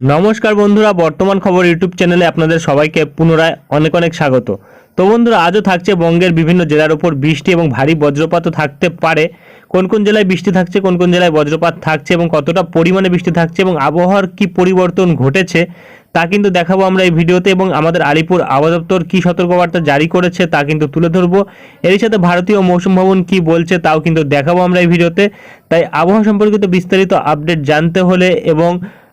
নমস্কার বন্ধুরা, বর্তমান খবর ইউটিউব চ্যানেলে আপনাদের সবাইকে পুনরায় অনেক অনেক স্বাগত। তো বন্ধুরা, আজও থাকছে বঙ্গের বিভিন্ন জেলার উপর বৃষ্টি এবং ভারী বজ্রপাতও থাকতে পারে। কোন কোন জেলায় বৃষ্টি থাকছে, কোন কোন জেলায় বজ্রপাত থাকছে এবং কতটা পরিমাণে বৃষ্টি থাকছে এবং আবহাওয়ার কি পরিবর্তন ঘটেছে, তা কিন্তু দেখাবো আমরা এই ভিডিওতে এবং আমাদের আলিপুর আবহাওয়া দপ্তর কী সতর্কবার্তা জারি করেছে তা কিন্তু তুলে ধরবো। এরই সাথে ভারতীয় মৌসুম ভবন কি বলছে তাও কিন্তু দেখাবো আমরা এই ভিডিওতে। তাই আবহাওয়া সম্পর্কিত বিস্তারিত আপডেট জানতে হলে এবং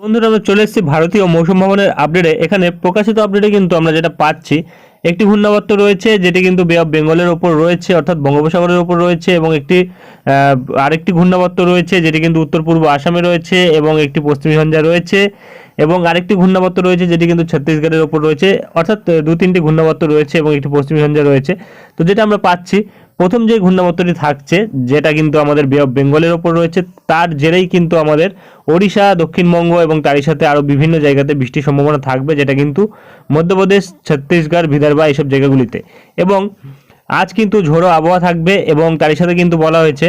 বন্ধুরা, আমরা চলে এসেছি ভারতীয় মৌসুম ভবনের আপডেটে এখানে প্রকাশিত আপডেটে কিন্তু আমরা যেটা পাচ্ছি, একটি ঘূর্ণাবর্ত রয়েছে, যেটি কিন্তু বে অফ বেঙ্গলের ওপর রয়েছে, অর্থাৎ বঙ্গোপসাগরের ওপর রয়েছে, এবং একটি আরেকটি ঘূর্ণাবর্ত রয়েছে, যেটি কিন্তু উত্তর পূর্ব আসামে রয়েছে, এবং একটি পশ্চিমী ঝঞ্ঝা রয়েছে, এবং আরেকটি ঘূর্ণাবর্ত রয়েছে, যেটি কিন্তু ছত্তিশগড়ের ওপর রয়েছে, অর্থাৎ দু তিনটি ঘূর্ণাবর্ত রয়েছে, এবং একটি পশ্চিমী ঝঞ্ঝা রয়েছে। তো যেটা আমরা পাচ্ছি প্রথম যে ঘূর্ণাবর্তটি থাকছে, যেটা কিন্তু আমাদের বে অফ বেঙ্গলের ওপর রয়েছে, তার জেরেই কিন্তু আমাদের ওড়িশা, দক্ষিণবঙ্গ এবং তারই সাথে আরও বিভিন্ন জায়গাতে বৃষ্টির সম্ভাবনা থাকবে, যেটা কিন্তু মধ্যপ্রদেশ, ছত্তিশগড়, বিদর্ভা এইসব জায়গাগুলিতে। এবং আজ কিন্তু ঝোড়ো আবহাওয়া থাকবে এবং তারই সাথে কিন্তু বলা হয়েছে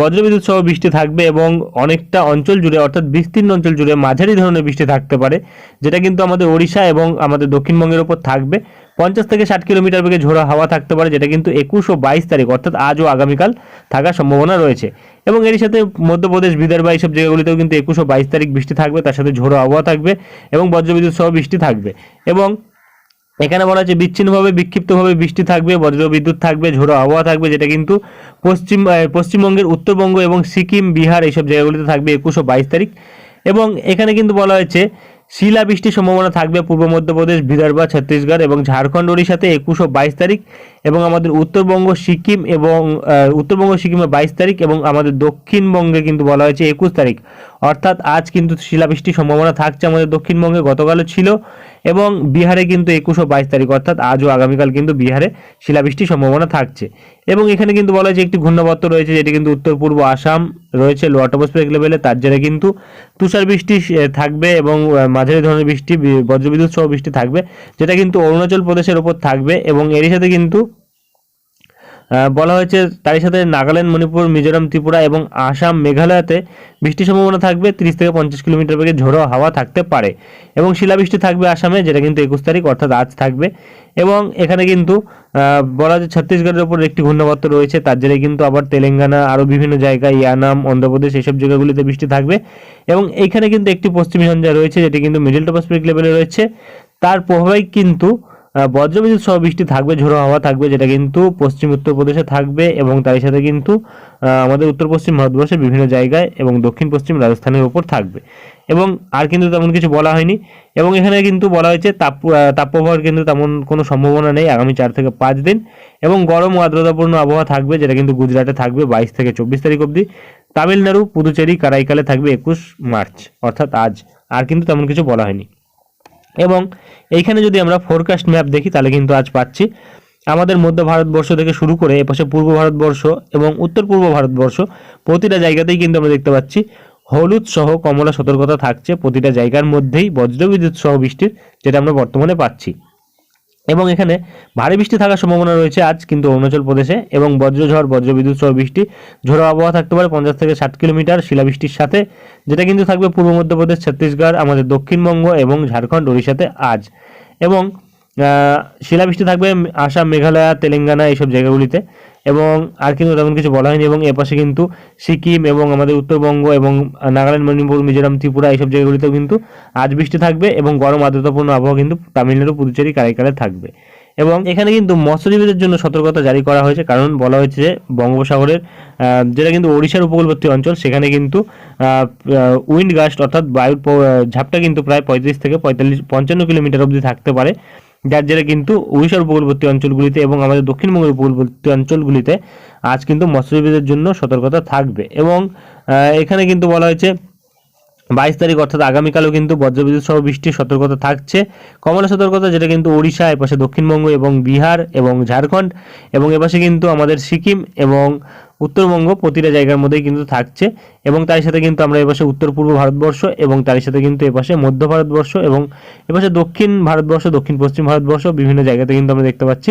বজ্রবিদ্যুৎ সহ বৃষ্টি থাকবে এবং অনেকটা অঞ্চল জুড়ে, অর্থাৎ বিস্তীর্ণ অঞ্চল জুড়ে মাঝারি ধরনের বৃষ্টি থাকতে পারে, যেটা কিন্তু আমাদের ওড়িশা এবং আমাদের দক্ষিণবঙ্গের ওপর থাকবে। পঞ্চাশ থেকে ষাট কিলোমিটার বেগে ঝোড়া হাওয়া থাকতে পারে, যেটা কিন্তু একুশ ও বাইশ তারিখ, অর্থাৎ আজ ও আগামীকাল থাকার সম্ভাবনা রয়েছে। এবং এর সাথে মধ্যপ্রদেশ, বিদর্ভ এইসব জায়গাগুলিতেও কিন্তু একুশ ও বাইশ তারিখ বৃষ্টি থাকবে, তার সাথে ঝোড়ো আবহাওয়া থাকবে এবং বজ্রবিদ্যুৎ সহ বৃষ্টি থাকবে। এবং এখানে বলা হচ্ছে বিচ্ছিন্নভাবে, বিক্ষিপ্তভাবে বৃষ্টি থাকবে, বজ্রবিদ্যুৎ থাকবে, ঝোড়ো আবহাওয়া থাকবে, যেটা কিন্তু পশ্চিম পশ্চিমবঙ্গের উত্তরবঙ্গ এবং সিকিম, বিহার এইসব জায়গাগুলিতে থাকবে একুশ ও বাইশ তারিখ। এবং এখানে কিন্তু বলা হয়েছে শিলা বৃষ্টির সম্ভাবনা থাকবে পূর্ব মধ্যপ্রদেশ, বিদর্ভা, ছত্তিশগড় এবং ঝাড়খণ্ড ওড়িশাতে একুশ ও বাইশ তারিখ এবং আমাদের উত্তরবঙ্গ, সিকিম এবং উত্তরবঙ্গ, সিকিমে বাইশ তারিখ এবং আমাদের দক্ষিণবঙ্গে কিন্তু বলা হয়েছে একুশ তারিখ। অর্থাৎ আজ কিন্তু শিলাবৃষ্টির সম্ভাবনা থাকছে আমাদের দক্ষিণবঙ্গে, গতকালও ছিল এবং বিহারে কিন্তু একুশ ও বাইশ তারিখ, অর্থাৎ আজ ও আগামীকাল কিন্তু বিহারে শিলাবৃষ্টির সম্ভাবনা থাকছে। এবং এখানে কিন্তু বলা হয়েছে একটি ঘূর্ণাবর্ত রয়েছে যেটি কিন্তু উত্তর পূর্ব আসাম রয়েছে লো টপোস্ফিয়ারিক লেভেলে তার জেরে কিন্তু তুষার বৃষ্টি থাকবে এবং মাঝারি ধরনের বৃষ্টি বজ্রবিদ্যুৎ সহ বৃষ্টি থাকবে, যেটা কিন্তু অরুণাচল প্রদেশের ওপর থাকবে এবং এরই সাথে কিন্তু বলা হয়েছে তারই সাথে নাগাল্যান্ড, মণিপুর, মিজোরাম, ত্রিপুরা এবং আসাম, মেঘালয়তে বৃষ্টির সম্ভাবনা থাকবে। তিরিশ থেকে পঞ্চাশ কিলোমিটার বেগে ঝোড়ো হাওয়া থাকতে পারে এবং শিলাবৃষ্টি থাকবে আসামে, যেটা কিন্তু একুশ তারিখ, অর্থাৎ আজ থাকবে। এবং এখানে কিন্তু বলা হচ্ছে ছত্তিশগড়ের ওপর একটি ঘূর্ণাবর্ত রয়েছে। তার জেরে কিন্তু আবার তেলেঙ্গানা, আরও বিভিন্ন জায়গায় ইয়ানাম, অন্ধ্রপ্রদেশ এইসব জায়গাগুলিতে বৃষ্টি থাকবে। এবং এইখানে কিন্তু একটি পশ্চিমী ঝঞ্ঝা রয়েছে, যেটি কিন্তু মিডল টপোস্ফিরিক লেভেলে রয়েছে। তার প্রভাবেই কিন্তু বজ্রবিদ্যুৎ সহ বৃষ্টি থাকবে, ঝোড়ো হাওয়া থাকবে, যেটা কিন্তু পশ্চিম উত্তরপ্রদেশে থাকবে এবং তার সাথে কিন্তু আমাদের উত্তর পশ্চিম ভারতবর্ষের বিভিন্ন জায়গায় এবং দক্ষিণ পশ্চিম রাজস্থানের উপর থাকবে। এবং আর কিন্তু তেমন কিছু বলা হয়নি। এবং এখানে কিন্তু বলা হয়েছে, তাপ তাপপ্রবাহের কিন্তু তেমন কোনো সম্ভাবনা নেই আগামী চার থেকে পাঁচ দিন। এবং গরম ও আর্দ্রতাপূর্ণ আবহাওয়া থাকবে, যেটা কিন্তু গুজরাটে থাকবে বাইশ থেকে চব্বিশ তারিখ অবধি। তামিলনাড়ু, পুদুচেরি, কারাইকালে থাকবে একুশ মার্চ, অর্থাৎ আজ। আর কিন্তু তেমন কিছু বলা হয়নি। এবং এইখানে যদি আমরা ফোরকাস্ট ম্যাপ দেখি, তাহলে কিন্তু আজ পাচ্ছি। আমাদের মধ্য ভারতবর্ষ থেকে শুরু করে এপাশে পূর্ব ভারতবর্ষ এবং উত্তর পূর্ব ভারতবর্ষ, প্রতিটা জায়গাতেই কিন্তু আমরা দেখতে পাচ্ছি হলুদ সহ কমলা সতর্কতা থাকছে প্রতিটা জায়গার মধ্যেই বজ্রবিদ্যুৎ সহ বৃষ্টির, যেটা আমরা বর্তমানে পাচ্ছি। এবং এখানে ভারী বৃষ্টি থাকার সম্ভাবনা রয়েছে আজ, কিন্তু অরুণাচল প্রদেশে এবং বজ্রঝড়, বজ্রবিদ্যুৎ সহ বৃষ্টি, ঝোড়ো আবহাওয়া থাকতে পারে পঞ্চাশ থেকে ষাট কিলোমিটার শিলাবৃষ্টির সাথে, যেটা কিন্তু থাকবে পূর্ব মধ্যপ্রদেশ, ছত্তিশগড়, আমাদের দক্ষিণবঙ্গ এবং ঝাড়খণ্ড, ওড়িশাতে আজ। এবং শিলাবৃষ্টি থাকবে আসাম, মেঘালয়, তেলেঙ্গানা এইসব জায়গাগুলিতে। এবং আর কিন্তু তেমন কিছু বলা হয়নি এবং এপাশে কিন্তু সিকিম এবং আমাদের উত্তরবঙ্গ এবং নাগাল্যান্ড, মণিপুর, মিজোরাম, ত্রিপুরা এইসব জায়গাগুলিতেও কিন্তু আজ বৃষ্টি থাকবে এবং গরম আর্দ্রতাপূর্ণ আবহাওয়া কিন্তু তামিলনাড়ু, পুদুচেরি, কারাইকালে থাকবে। এবং এখানে কিন্তু মৎস্যজীবীদের জন্য সতর্কতা জারি করা হয়েছে, কারণ বলা হয়েছে যে বঙ্গোপসাগরের যেটা কিন্তু ওড়িশার উপকূলবর্তী অঞ্চল, সেখানে কিন্তু উইন্ড গাস্ট অর্থাৎ বায়ুর ঝাপটা কিন্তু প্রায় পঁয়ত্রিশ থেকে পঁয়তাল্লিশ, পঞ্চান্ন কিলোমিটার অবধি থাকতে পারে। যার জেরে কিন্তু উড়িষ্যার উপকূলবর্তী অঞ্চলগুলিতে এবং আমাদের দক্ষিণবঙ্গের উপকূলবর্তী অঞ্চলগুলিতে আজ কিন্তু মৎস্যজীবীদের জন্য সতর্কতা থাকবে। এবং এখানে কিন্তু বলা হয়েছে বাইশ তারিখ অর্থাৎ আগামীকালও কিন্তু বজ্রবিদ্যুৎ সহ বৃষ্টির সতর্কতা থাকছে। কমলা সতর্কতা যেটা কিন্তু ওড়িশা, এপাশে দক্ষিণবঙ্গ এবং বিহার এবং ঝাড়খণ্ড এবং এপাশে কিন্তু আমাদের সিকিম এবং উত্তরবঙ্গ প্রতিটা জায়গার মধ্যেই কিন্তু থাকছে এবং তার সাথে কিন্তু আমরা এপাশে উত্তর পূর্ব ভারতবর্ষ এবং তার সাথে কিন্তু এপাশে মধ্য ভারতবর্ষ এবং এপাশে দক্ষিণ ভারতবর্ষ, দক্ষিণ পশ্চিম ভারতবর্ষ বিভিন্ন জায়গাতে কিন্তু আমরা দেখতে পাচ্ছি।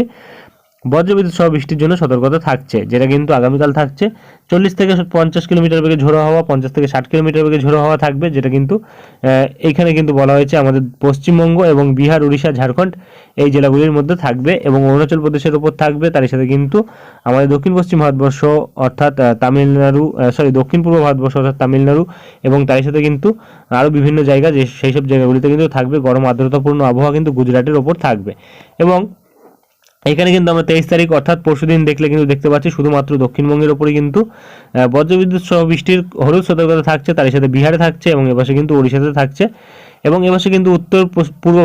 বজ্রবিদ্যুৎ সহ বৃষ্টির জন্য সতর্কতা থাকছে যেটা কিন্তু আগামীকাল থাকছে। চল্লিশ থেকে পঞ্চাশ কিলোমিটার বেগে ঝোড়ো হাওয়া পঞ্চাশ থেকে ষাট কিলোমিটার বেগে ঝোড়ো হাওয়া থাকবে যেটা কিন্তু আহ, এইখানে কিন্তু বলা হয়েছে আমাদের পশ্চিমবঙ্গ এবং বিহার উড়িষ্যা ঝাড়খণ্ড এই জেলাগুলির মধ্যে থাকবে এবং অরুণাচল প্রদেশের উপর থাকবে। তার সাথে কিন্তু আমাদের দক্ষিণ পশ্চিম ভারতবর্ষ অর্থাৎ তামিলনাড়ু সরি দক্ষিণ পূর্ব ভারতবর্ষ অর্থাৎ তামিলনাড়ু এবং তার সাথে কিন্তু আরও বিভিন্ন জায়গা যে সেই সব জায়গাগুলিতে কিন্তু থাকবে। গরম আর্দ্রতাপূর্ণ আবহাওয়া কিন্তু গুজরাটের ওপর থাকবে এবং এখানে কিন্তু আমরা তেইশ তারিখ অর্থাৎ পরশু দিন দেখলে কিন্তু দেখতে পাচ্ছি, শুধুমাত্র দক্ষিণবঙ্গের ওপরে কিন্তু বজ্রবিদ্যুৎ সহ বৃষ্টির হলুদ সতর্কতা থাকছে, তার সাথে বিহারে থাকছে এবং এপাশে কিন্তু ওড়িশাতে থাকছে এবং এপাশে কিন্তু উত্তর পূর্ব